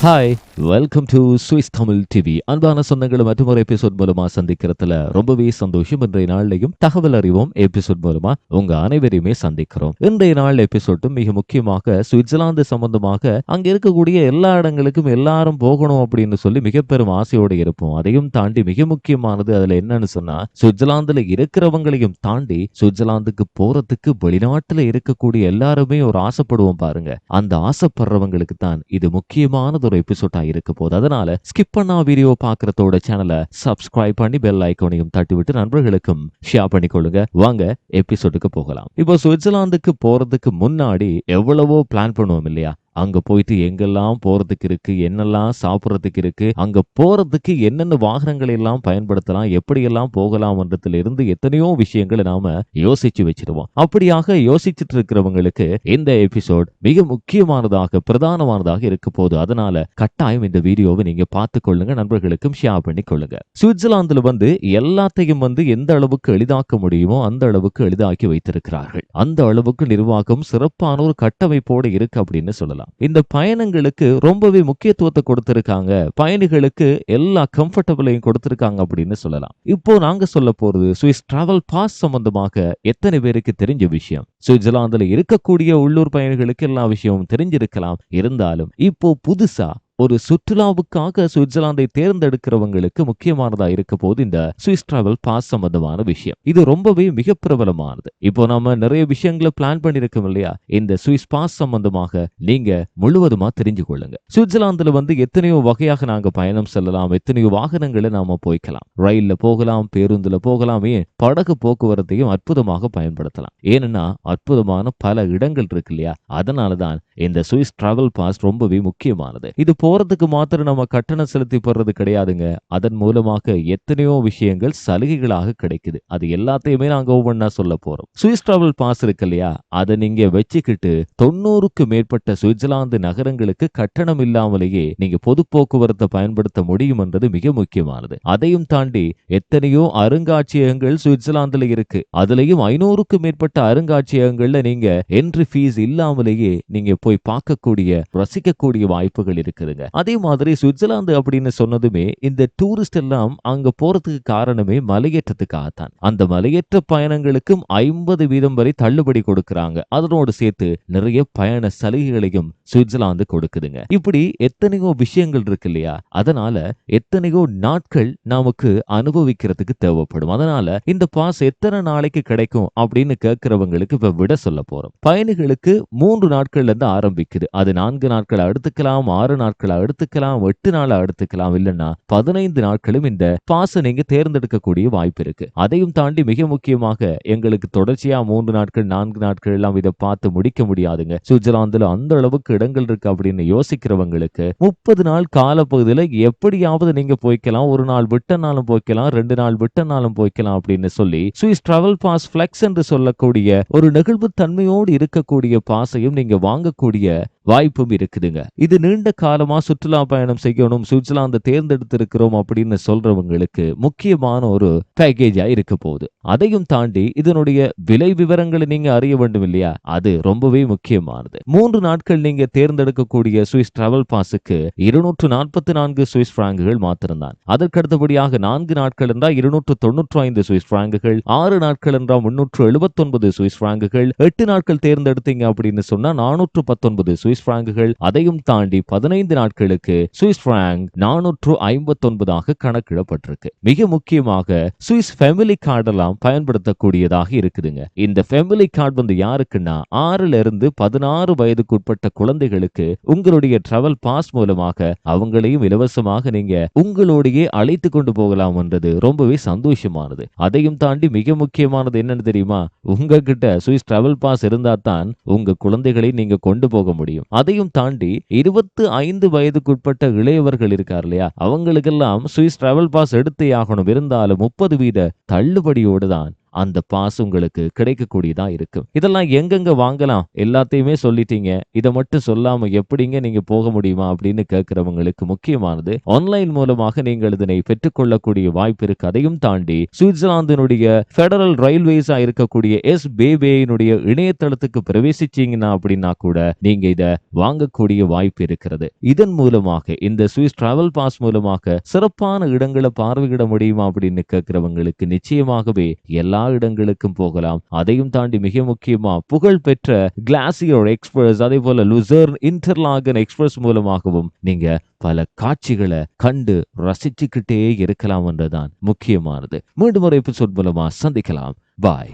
Hi welcome to Swiss Tamil TV அன்பான சொந்தங்களை மற்றொரு எபிசோட் மூலமா சந்திக்கிறதுல ரொம்பவே சந்தோஷம். இன்றைய நாள்லையும் தகவல் அறிவோம் எபிசோட் மூலமா உங்க அனைவரையுமே சந்திக்கிறோம். இன்றைய நாள் எபிசோட்டும் மிக முக்கியமாக சுவிட்சர்லாந்து சம்பந்தமாக அங்க இருக்கக்கூடிய எல்லா இடங்களுக்கும் எல்லாரும் போகணும் அப்படின்னு சொல்லி மிக பெரும் ஆசையோடு இருப்போம். அதையும் தாண்டி மிக முக்கியமானது அதுல என்னன்னு சொன்னா சுவிட்சர்லாந்துல இருக்கிறவங்களையும் தாண்டி சுவிட்சர்லாந்துக்கு போறதுக்கு வெளிநாட்டுல இருக்கக்கூடிய எல்லாருமே ஒரு ஆசைப்படுவோம் பாருங்க. அந்த ஆசைப்படுறவங்களுக்கு தான் இது முக்கியமானது ஒரு எபிசோடா இருக்க போகுது. அதனால ஸ்கிப் பண்ணா வீடியோ பாக்குறதோட சேனலை சப்ஸ்கிரைப் பண்ணி பெல் ஐக்கோனையும் தட்டி விட்டு நண்பர்களுக்கும் ஷேர் பண்ணிக்கொள்ளுங்க. வாங்க எபிசோடுக்கு போகலாம். இப்போ சுவிட்சர்லாந்துக்கு போறதுக்கு முன்னாடி எவ்வளவோ பிளான் பண்ணுவோம் இல்லையா? அங்க போயிட்டு எங்கெல்லாம் போறதுக்கு இருக்கு என்னெல்லாம் சாப்பிட்றதுக்கு இருக்கு அங்க போறதுக்கு என்னென்ன வாகனங்களை எல்லாம் பயன்படுத்தலாம் எப்படியெல்லாம் போகலாம்ன்றதுல இருந்து எத்தனையோ விஷயங்களை நாம யோசிச்சு வச்சிருவோம். அப்படியாக யோசிச்சுட்டு இருக்கிறவங்களுக்கு இந்த எபிசோட் மிக முக்கியமானதாக பிரதானமானதாக இருக்க போகுது. அதனால கட்டாயம் இந்த வீடியோவை நீங்க பார்த்து கொள்ளுங்க நண்பர்களுக்கும் ஷேர் பண்ணி கொள்ளுங்க சுவிட்சர்லாந்துல வந்து எல்லாத்தையும் வந்து எந்த அளவுக்கு எளிதாக்க முடியுமோ அந்த அளவுக்கு எளிதாக்கி வைத்திருக்கிறார்கள். அந்த அளவுக்கு நிர்வாகம் சிறப்பான ஒரு கட்டமைப்போடு இருக்கு அப்படின்னு சொல்லலாம். இந்த பயணங்களுக்கு ரொம்பவே முக்கியத்துவத்தை கொடுத்திருக்காங்க. பயணிகளுக்கு எல்லா கம்ஃபர்டபுளையும் கொடுத்திருக்காங்க அப்படின்னு சொல்லலாம். இப்போ நாங்க சொல்ல போறது சுவிஸ் டிராவல் பாஸ் சம்பந்தமாக எத்தனை பேருக்கு தெரிஞ்ச விஷயம்? சுவிட்சர்லாந்துல இருக்கக்கூடிய உள்ளூர் பயணிகளுக்கு எல்லா விஷயமும் தெரிஞ்சிருக்கலாம். இருந்தாலும் இப்போ புதுசா ஒரு சுற்றுலாவுக்காக சுவிட்சர்லாந்தை தேர்ந்தெடுக்கிறவங்களுக்கு முக்கியமானதா இருக்க போது இந்த சுவிஸ் டிராவல் பாஸ் சம்பந்தமான விஷயம். இது ரொம்பவே மிக பிரபலமானது. இப்போ நாம நிறைய விஷயங்களை பிளான் பண்ணிருக்கோம் இல்லையா? இந்த சுவிஸ் பாஸ் சம்பந்தமாக நீங்க முழுவதுமா தெரிஞ்சு கொள்ளுங்க. சுவிட்சர்லாந்துல வந்து எத்தனையோ வகையாக நாங்க பயணம் செல்லலாம். எத்தனையோ வாகனங்களை நாம போய்க்கலாம். ரயில்ல போகலாம் பேருந்துல போகலாமே படகு போக்குவரத்தையும் அற்புதமாக பயன்படுத்தலாம். ஏன்னா அற்புதமான பல இடங்கள் இருக்கு இல்லையா? அதனாலதான் இந்த சுவிஸ் டிராவல் பாஸ் ரொம்பவே முக்கியமானது. இது போறதுக்கு மாத்திரம் நம்ம கட்டணம் செலுத்தி போடுறது கிடையாதுங்க. அதன் மூலமாக எத்தனையோ விஷயங்கள் சலுகைகளாக கிடைக்குது. அது எல்லாத்தையுமே நாங்க ஒவ்வொன்றா சொல்ல போறோம். சுவிஸ் டிராவல் பாஸ் இருக்கு இல்லையா? அதை நீங்க வச்சுக்கிட்டு தொண்ணூறுக்கு மேற்பட்ட சுவிட்சர்லாந்து நகரங்களுக்கு கட்டணம் இல்லாமலேயே நீங்க பொது போக்குவரத்தை பயன்படுத்த முடியும் என்றது மிக முக்கியமானது. அதையும் தாண்டி எத்தனையோ அருங்காட்சியகங்கள் சுவிட்சர்லாந்துல இருக்கு. அதுலயும் ஐநூறுக்கும் மேற்பட்ட அருங்காட்சியகங்கள்ல நீங்க என்ட்ரி ஃபீஸ் இல்லாமலேயே நீங்க போய் பார்க்கக்கூடிய ரசிக்கக்கூடிய வாய்ப்புகள் இருக்குது. இருக்குதுங்க அதே மாதிரி சுவிட்சர்லாந்து அப்படின்னு சொன்னதுமே இந்த டூரிஸ்ட் எல்லாம் அங்க போறதுக்கு காரணமே மலையேற்றத்துக்காக தான் அந்த மலையேற்ற பயணங்களுக்கும் ஐம்பது வீதம் வரை தள்ளுபடி கொடுக்கறாங்க. அதனோடு சேர்த்து நிறைய பயண சலுகைகளையும் சுவிட்சர்லாந்து கொடுக்குதுங்க. இப்படி எத்தனையோ விஷயங்கள் இருக்கு இல்லையா? அதனால எத்தனையோ நாட்கள் நமக்கு அனுபவிக்கிறதுக்கு தேவைப்படும். அதனால இந்த பாஸ் எத்தனை நாளைக்கு கிடைக்கும் அப்படின்னு கேட்கிறவங்களுக்கு இப்ப விட சொல்ல போறோம். பயணிகளுக்கு மூன்று நாட்கள்ல இருந்து ஆரம்பிக்குது. அது நான்கு நாட்கள் அடுத்துக்கலாம் ஆறு நாட்கள் எடுத்துக்கலாம் எட்டு நாளா எடுத்துக்கலாம் இல்லைன்னா பதினைந்து நாட்களும் இந்த பாச நீங்க தேர்ந்தெடுக்கக்கூடிய வாய்ப்பு இருக்கு. அதையும் தாண்டி மிக முக்கியமாக எங்களுக்கு தொடர்ச்சியா மூன்று நாட்கள் நான்கு நாட்கள் எல்லாம் இதை பார்த்து முடிக்க முடியாதுங்க. சுவிட்சர்லாந்துல அந்த அளவுக்கு இடங்கள் இருக்கு அப்படின்னு யோசிக்கிறவங்களுக்கு முப்பது நாள் காலப்பகுதியில எப்படியாவது நீங்க போய்க்கலாம் ஒரு நாள் விட்டனாலும் போய்க்கலாம் ரெண்டு நாள் விட்டனாலும் போய்க்கலாம் அப்படின்னு சொல்லி சுவிஸ் டிராவல் பாஸ் பிளெக்ஸ் என்று சொல்லக்கூடிய ஒரு நெகிழ்வு தன்மையோடு இருக்கக்கூடிய பாசையும் நீங்க வாங்கக்கூடிய வாய்ப்பும் இருக்குதுங்க. இது நீண்ட காலமா சுற்றுலா பயணம் செய்யணும் சுவிட்சர்லாந்து தேர்ந்தெடுத்திருக்கிறோம் அப்படின்னு சொல்றவங்களுக்கு முக்கியமான ஒரு பேக்கேஜா இருக்க போகுது. அதையும் தாண்டி இதனுடைய விலை விவரங்களை நீங்க அறிய வேண்டும் இல்லையா? அது ரொம்பவே முக்கியமானது. மூன்று நாட்கள் நீங்க தேர்ந்தெடுக்கக்கூடிய சுவிஸ் டிராவல் பாஸுக்கு இருநூற்று நாற்பத்தி நான்கு சுவிஸ் பிராங்குகள் மாத்திரம்தான். அதற்கு அடுத்தபடியாக நான்கு நாட்கள் என்றால் இருநூற்று தொன்னூற்று ஐந்து சுவிஸ் பிராங்குகள் ஆறு நாட்கள் என்றால் முன்னூற்று எழுபத்தொன்பது சுவிஸ் பிராங்குகள் எட்டு நாட்கள் தேர்ந்தெடுத்தீங்க அப்படின்னு சொன்னா நானூற்று பத்தொன்பது சுவிஸ் பிராங்குகள் அதையும் தாண்டி பதினைந்து நாட்களுக்கு சுவிஸ் பிராங்க் நானூற்று ஐம்பத்தொன்பதாக கணக்கிடப்பட்டிருக்கு. மிக முக்கியமாக சுவிஸ் ஃபேமிலி கார்டெல்லாம் பயன்படுத்தக்கூடியதாக இருக்குதுங்க. இந்த ஃபேமிலி கார்டு வந்து யாருக்குன்னா ஆறுல இருந்து பதினாறு வயதுக்குட்பட்ட குழந்தைகளுக்கு உங்களுடைய டிராவல் பாஸ் மூலமாக அவங்களையும் இலவசமாக நீங்க உங்களோடையே அழைத்து கொண்டு போகலாம் என்றது ரொம்பவே சந்தோஷமானது. அதையும் தாண்டி மிக முக்கியமானது என்னன்னு தெரியுமா? உங்ககிட்ட சுவிஸ் டிராவல் பாஸ் இருந்தா தான் உங்க குழந்தைகளை நீங்க கொண்டு போக முடியும். அதையும் தாண்டி இருபத்து ஐந்து வயதுக்குட்பட்ட இளையவர்கள் இருக்கார் இல்லையா? அவங்களுக்கெல்லாம் சுவிஸ் டிராவல் பாஸ் எடுத்தே ஆகணும். இருந்தாலும் முப்பது வீத தள்ளுபடியோடு தான். அந்த பாஸ் உங்களுக்கு கிடைக்கக்கூடியதா இருக்கும். இதெல்லாம் எங்கெங்க வாங்கலாம்? எல்லாத்தையுமே சொல்லிட்டீங்க. இதை மட்டும் சொல்லாம எப்படிங்க நீங்க போக முடியுமா அப்படின்னு கேட்கிறவங்களுக்கு முக்கியமானது ஆன்லைன் மூலமாக நீங்கள் இதனை பெற்றுக்கொள்ளக்கூடிய வாய்ப்பு இருக்கு. அதையும் தாண்டி சுவிட்சர்லாந்தினுடைய பெடரல் ரயில்வேஸா இருக்கக்கூடிய எஸ் பேபேயினுடைய இணையதளத்துக்கு பிரவேசிச்சீங்கன்னா அப்படின்னா கூட நீங்க இத வாங்கக்கூடிய வாய்ப்பு இருக்கிறது. இதன் மூலமாக இந்த சுவிஸ் டிராவல் பாஸ் மூலமாக சிறப்பான இடங்களை பார்வையிட முடியுமா அப்படின்னு கேட்கிறவங்களுக்கு நிச்சயமாகவே எல்லா இடங்களுக்கும் போகலாம். அதையும் தாண்டி மிக முக்கியமா புகழ் பெற்ற கிளாசியர் எக்ஸ்பிரஸ் அதே போல லுசர்ன் இன்டர்லாகன் எக்ஸ்பிரஸ் மூலமாகவும் நீங்க பல காட்சிகளை கண்டு ரசிச்சுக்கிட்டே இருக்கலாம் என்றுதான் முக்கியமானது. மீண்டும் ஒரு எபிசோட் மூலமா சந்திக்கலாம். பாய்